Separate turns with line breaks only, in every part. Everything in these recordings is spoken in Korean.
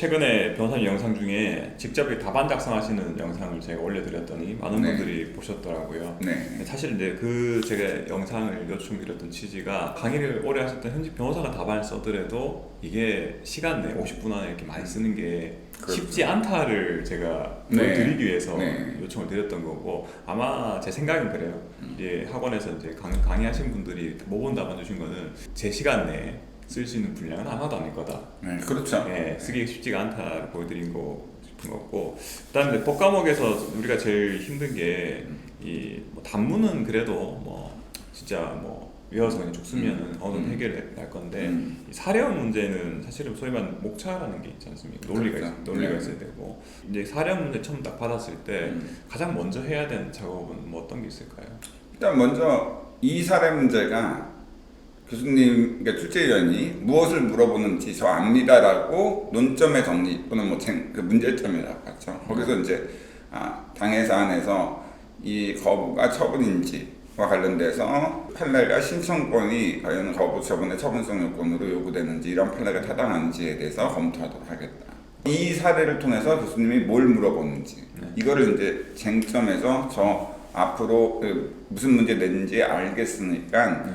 최근에 변호사님 영상 중에 직접 답안 작성하시는 영상을 제가 올려드렸더니 많은
네.
분들이 보셨더라고요.
네.
사실 이제 그 제가 영상을 요청드렸던 취지가 강의를 오래 하셨던 현직 변호사가 답안을 써더라도 이게 시간 내 50분 안에 이렇게 많이 쓰는 게
그렇죠.
쉽지 않다를 제가
네.
보여드리기 위해서
네.
요청을 드렸던 거고 아마 제 생각은 그래요.
음.
이제 학원에서 이제 강, 강의하신 분들이 모범 답안 주신 거는 제 시간 내에 쓸 수 있는 분량은 하나도 아닐 거다.
네, 그렇죠.
예, 쓰기 쉽지가 않다를 보여드린 거 싶은 거고 그다음에 법 과목에서 우리가 제일 힘든 게 이 뭐 단문은 그래도 뭐 진짜 뭐 외워서 그냥 쭉 쓰면은 어느
음.
해결할 건데
음.
이 사령 문제는 사실은 소위 말하는 목차라는 게 있지 않습니까? 논리가
그렇죠.
있, 논리가
네.
있어야 되고 이제 사령 문제 처음 딱 받았을 때
음.
가장 먼저 해야 되는 작업은 뭐 어떤 게 있을까요?
일단 먼저 이 사례 문제가 교수님, 그러니까 출제위원이 무엇을 물어보는지 저 압니다라고 논점의 정리 또는 뭐 쟁- 그 문제점이라고 하죠. 거기서 이제 아, 당해 사안에서 이 거부가 처분인지와 관련돼서 판례가 신청권이 과연 거부 처분의 처분성 요건으로 요구되는지 이런 판례가 타당한지에 대해서 검토하도록 하겠다. 이 사례를 통해서 교수님이 뭘 물어보는지
네.
이거를 이제 쟁점에서 저 앞으로 그 무슨 문제 냈는지 알겠으니까
네.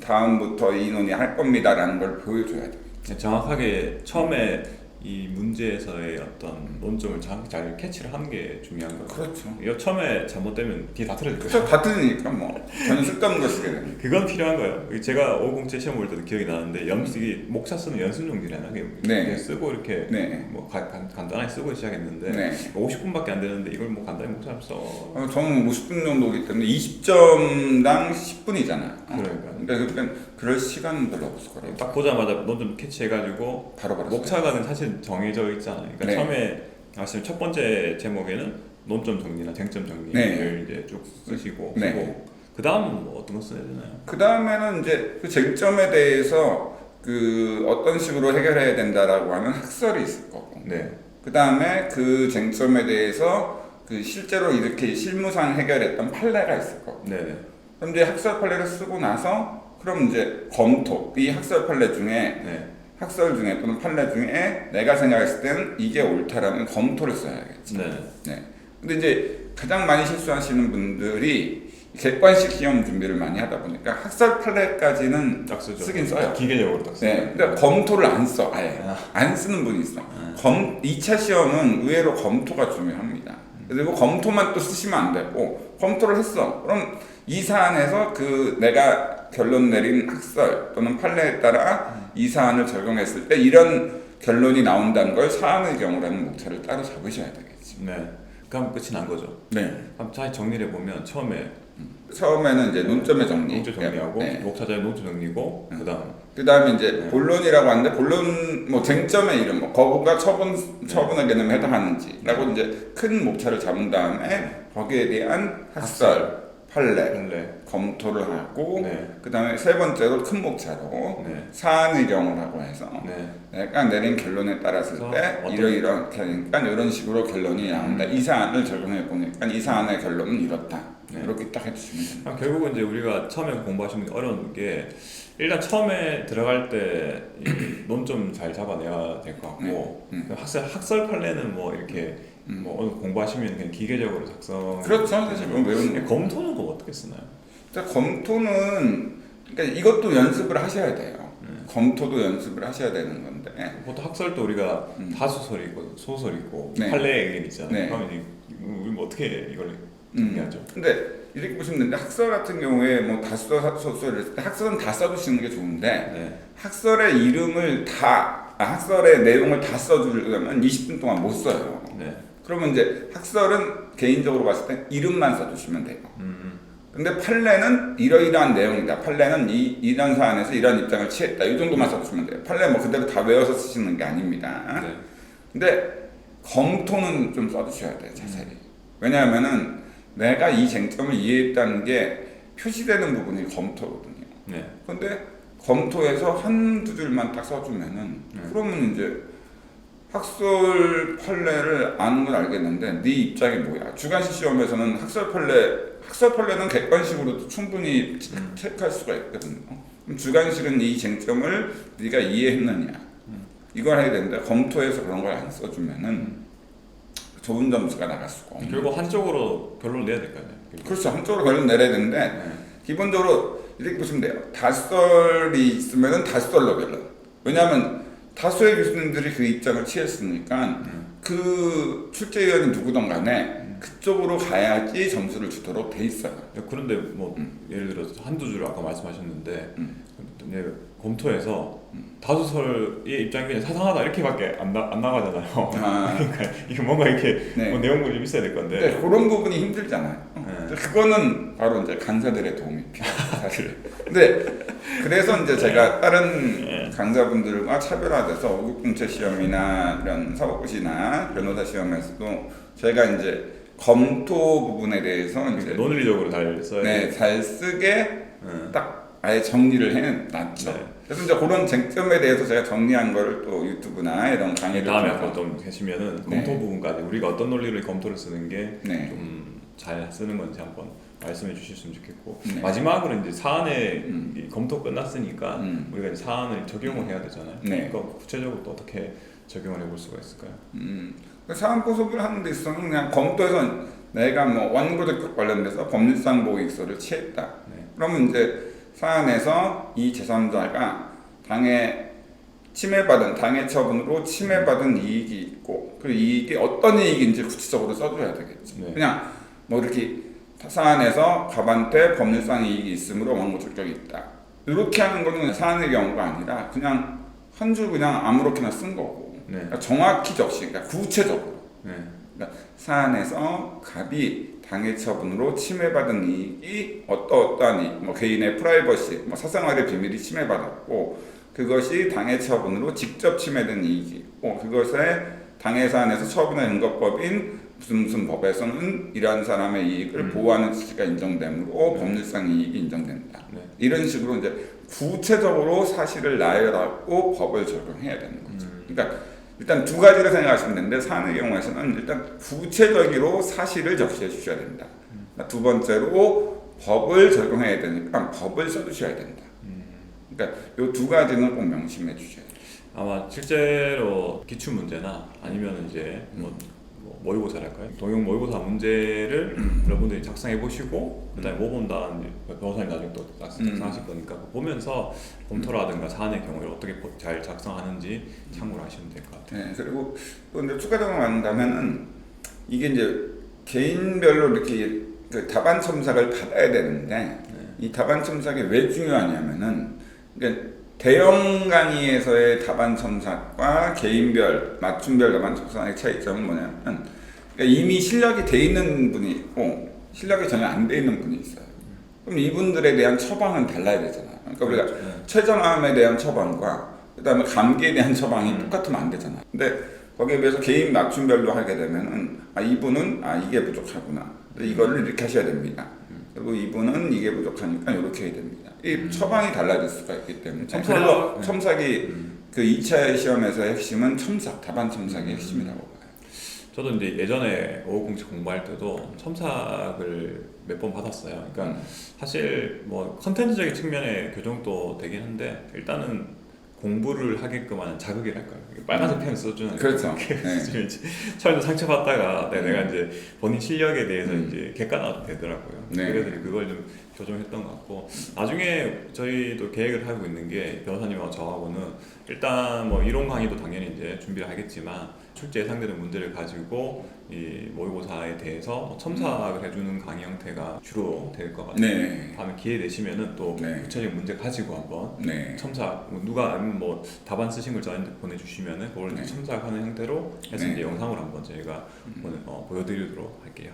다음부터 이 논의할 겁니다라는 걸 보여줘야 돼요.
정확하게 처음에 이 문제에서의 어떤 논점을 잘, 잘 캐치를 하는 게 중요한 거예요.
그렇죠.
이거 처음에 잘못되면 뒤에 다 틀어질 거예요.
다 틀리니까 뭐 전혀 쓸데없는 거 쓰게 되는.
그건 필요한 거예요. 제가 507 시험 볼 때도 기억이 나는데 연습이 목차 쓰는 연습 용지라나 그게
네.
쓰고 이렇게
네.
뭐 가- 간, 간단하게 쓰고 시작했는데
네.
50분밖에 안 되는데 이걸 뭐 간단히 목차 써.
어, 저는 50분 정도기 때문에 20점당 10분이잖아요.
그러니까.
그러니까 그럴 시간은 별로 없을 거라고.
딱 보자마자 논점 캐치해가지고
바로 바로.
목차가 사실 정해져 있잖아요. 그러니까
네.
처음에 아시면 첫 번째 제목에는 논점 정리나 쟁점 정리를
네.
이제 쭉 쓰시고
네.
쓰고 그 다음은 뭐 어떤 거 써야 되나요?
그 다음에는 이제 그 쟁점에 대해서 그 어떤 식으로 해결해야 된다라고 하는 학설이 있을 거고.
네.
그 다음에 그 쟁점에 대해서 그 실제로 이렇게 실무상 해결했던 판례가 있을 거고.
네네.
그럼 이제 학설 판례를 쓰고 나서 그럼 이제 검토 이 학설 판례 중에
네.
학설 중에 또는 판례 중에 내가 생각했을 때는 이게 옳다라는 검토를 써야겠지.
네.
네. 근데 이제 가장 많이 실수하시는 분들이 객관식 시험 준비를 많이 하다 보니까 학설 판례까지는. 쓰긴 써요.
기계적으로 딱 써요.
네. 근데 검토를 안 써. 아예
아.
안 쓰는 분이 있어.
아.
검 2차 시험은 의외로 검토가 중요합니다. 그리고 검토만 또 쓰시면 안 되고 검토를 했어. 그럼 이 사안에서 그 내가 결론 내린 학설 또는 판례에 따라 이 사안을 적용했을 때 이런 결론이 나온다는 걸 사안의 경우라는 목차를 따로 잡으셔야 되겠지.
네. 그럼 끝이 난 거죠.
네.
그럼 잘 정리를 해보면 처음에
처음에는 이제 논점의 정리.
논점 정리하고
네.
목차자의 논점 정리고
음.
그다음
그 다음에 이제
네.
본론이라고 하는데 본론 뭐 쟁점의 이름 뭐 거부가 처분 처분의 개념에 해당하는지라고 이제 큰 목차를 잡은 다음에 거기에 대한 학설 판례
원래
검토를 하고
네.
그 다음에 세 번째로 큰 목차로
네.
사안의 경우라고 해서
네.
내가 내린 결론에 따랐을 때
어떤-
이러이렇게 하니까 이런 식으로 결론이 나온다 이 사안을 적용해 보니까 이 사안의 결론은 이렇다
네.
이렇게 딱 해주시면 됩니다.
아, 결국은 이제 우리가 처음에 공부하시는 게 어려운 게 일단 처음에 들어갈 때 논점 잘 잡아내야 될 것 같고
네. 음.
학설 학설 판례는 뭐 이렇게
음.
뭐 오늘 공부하시면 그냥 기계적으로 작성
그렇죠 사실 뭐 외우는 거.
검토는 그거 어떻게 쓰나요?
일단 검토는 그러니까 이것도 연습을 하셔야 돼요.
음.
검토도 연습을 하셔야 되는 건데.
보통 학설도 우리가
음.
다수설이 있고 소설이 있고
네.
판례 의견 있잖아요.
네.
그러면 이- 우리 뭐 어떻게 이걸
음.
정리하죠?
근데 이렇게 보시면 되는데 학설 같은 경우에 뭐 다수서 소설을 쓸때 학설은 다 써주시는 게 좋은데
네.
학설의 이름을 다 아, 학설의 내용을 다 써주려면 20분 동안 못 써요.
네.
그러면 이제 학설은 개인적으로 봤을 때 이름만 써주시면 돼요.
음.
근데 판례는 이러이러한 내용이다. 판례는 이, 이런 사안에서 이런 입장을 취했다. 이 정도만 써주시면 돼요. 판례 뭐 그대로 다 외워서 쓰시는 게 아닙니다.
네.
근데 검토는 좀 써주셔야 돼요 자세히 왜냐하면은 내가 이 쟁점을 이해했다는 게 표시되는 부분이 검토거든요
네.
근데 검토에서 한두 줄만 딱 써주면은
네.
그러면 이제 학설 판례를 아는 건 알겠는데 네 입장이 뭐야 주관식 시험에서는 학설 판례 학설 판례는 객관식으로도 충분히 체-
음.
체크할 수가 있거든요 그럼 주관식은 이 쟁점을 네가 이해했느냐 이걸 해야 되는데 검토해서 그런 걸 안 써주면은 좋은 점수가 나갈 수가 없는.
결국 한쪽으로 결론을 내야 될거 아니에요.
그렇죠. 한쪽으로 결론 내려야 되는데
네.
기본적으로 이렇게 보시면 돼요. 다설이 있으면은 다설로 결론. 왜냐하면 다수의 교수님들이 그 입장을 취했으니까 그 출제위원이 누구든 간에 그쪽으로 가야지 점수를 주도록 돼 있어요.
그런데 뭐 예를 들어서 한두 줄 아까 말씀하셨는데
음.
검토해서 다수설의 입장이 그냥 사상하다 이렇게밖에 안, 나, 안 나가잖아요.
아.
그러니까 이게 뭔가 이렇게
네.
뭐 내용물이 좀 있어야 될 건데.
근데 그런 부분이 힘들잖아요.
네.
근데 그거는 바로 이제 간사들의 도움이 필요해요, 사실. 근데 그래서 이제 제가 다른
네.
강사분들과 차별화돼서 오국공채 시험이나 이런 사법고시나 변호사 시험에서도 제가 이제 검토 부분에 대해서 이제
논리적으로 잘 써야
네,
돼.
잘 쓰게
네.
딱 아예 정리를 해놨죠.
네.
그래서 이제 그런 쟁점에 대해서 제가 정리한 거를 또 유튜브나 이런 강의를
다음에
통해서
한번 좀 계시면은
네.
검토 부분까지 우리가 어떤 논리를 검토를 쓰는 게
네.
좀잘 쓰는 건지 한번 말씀해 주셨으면 좋겠고
네.
마지막으로 이제 사안의
음.
이 검토 끝났으니까
음.
우리가 이제 사안을 적용을 해야 되잖아요.
네.
그러니까 구체적으로 또 어떻게 적용을 해볼 수가 있을까요?
음, 그 사안 고소를 하는 데 있어서는 그냥 검토해서 내가 뭐 원고득급 관련돼서 법률상 보익서를 취했다.
네.
그러면 이제 사안에서 이 제3자가 당해 침해받은 당해 처분으로 침해받은 이익이 있고 그 이익이 어떤 이익인지 구체적으로 써줘야 되겠죠.
네.
그냥 뭐 이렇게 사안에서 갑한테 법률상 이익이 있으므로 원고 출격이 있다. 이렇게 하는 거는 사안의 경우가 아니라 그냥 한 줄 그냥 아무렇게나 쓴 거고
네.
그러니까 정확히 적시, 그러니까 구체적으로
네.
그러니까 사안에서 갑이 당해 처분으로 침해받은 이익이 어떠어떠한 이익, 뭐 개인의 프라이버시, 뭐 사생활의 비밀이 침해받았고 그것이 당해 처분으로 직접 침해된 이익이 있고 그것에 당해 사안에서 처분의 근거법인 무슨 무슨 법에서는 이러한 사람의 이익을
음.
보호하는 취지가 인정되므로
네.
법률상 이익이 인정된다.
네.
이런 식으로 이제 구체적으로 사실을 나열하고 법을 적용해야 되는 거죠.
음.
그러니까 일단 두 가지를 생각하시면 되는데 사안의 경우에서는 일단 구체적으로 사실을 적시해 주셔야 된다. 그러니까 두 번째로 법을 적용해야 되니까 법을 써주셔야 된다. 그러니까 이 두 가지는 꼭 명심해 주셔야 돼요.
아마 실제로 기출 문제나 아니면 이제 뭐, 뭐 모의고사랄까요? 동영 모의고사 문제를 여러분들이 작성해 보시고 그다음에 모범다 변호사님 나중에 또 작성-
음.
작성하실 거니까 그거 보면서 검토라든가 사안의 경우를 어떻게 보- 잘 작성하는지 참고를 하시면 될 것 같아요.
네, 그리고 또 이제 추가적으로 말한다면은 이게 이제 개인별로 이렇게 그 답안 첨삭을 받아야 되는데 이 답안 첨삭이 왜 중요하냐면은 그러니까 대형 강의에서의 답안 첨삭과 개인별 맞춤별 답안 첨삭의 차이점은 뭐냐면 그러니까 이미 실력이 돼 있는 분이 있고 실력이 전혀 안 돼 있는 분이 있어요. 그럼 이분들에 대한 처방은 달라야 되잖아요. 그러니까 우리가
네.
최저암에 대한 처방과 그다음에 감기에 대한 처방이
음.
똑같으면 안 되잖아. 근데 거기에 비해서 개인 맞춤별로 하게 되면은 아 이분은 아 이게 부족하구나. 이거를 이렇게 하셔야 됩니다. 그리고 이분은 이게 부족하니까 이렇게 해야 됩니다. 이 처방이 달라질 수가 있기 때문에
첨삭-
그래서
네.
첨삭이 그 2차 시험에서의 핵심은 첨삭, 답안 첨삭이 핵심이라고 봐요.
저도 이제 예전에 오후공채 공부할 때도 첨삭을 몇 번 받았어요. 그러니까
음.
사실 뭐 컨텐츠적인 측면의 교정도 되긴 한데 일단은 공부를 하게끔 하는 자극이랄까요. 빨간색 펜 써주는
그렇죠.
게
네.
처음에 상처받다가 네, 내가 이제 본인 실력에 대해서
음.
이제 객관화도 되더라고요.
네.
그래서 그걸 좀 교정했던 것 같고 나중에 저희도 계획을 하고 있는 게 변호사님하고 저하고는 일단 뭐 이론 강의도 당연히 이제 준비를 하겠지만 출제 예상되는 문제를 가지고 이 모의고사에 대해서 뭐 첨삭을 해주는 강의 형태가 주로 될 것 같아요.
네.
다음에 기회 되시면은 또
네.
구체적인 문제 가지고 한번
네.
첨삭 뭐 누가 아니면 뭐 답안 쓰신 걸 저한테 보내주시면은 그걸
네.
첨삭하는 형태로 해서
네.
이제 영상으로 한번 저희가 보내, 어, 보여드리도록 할게요.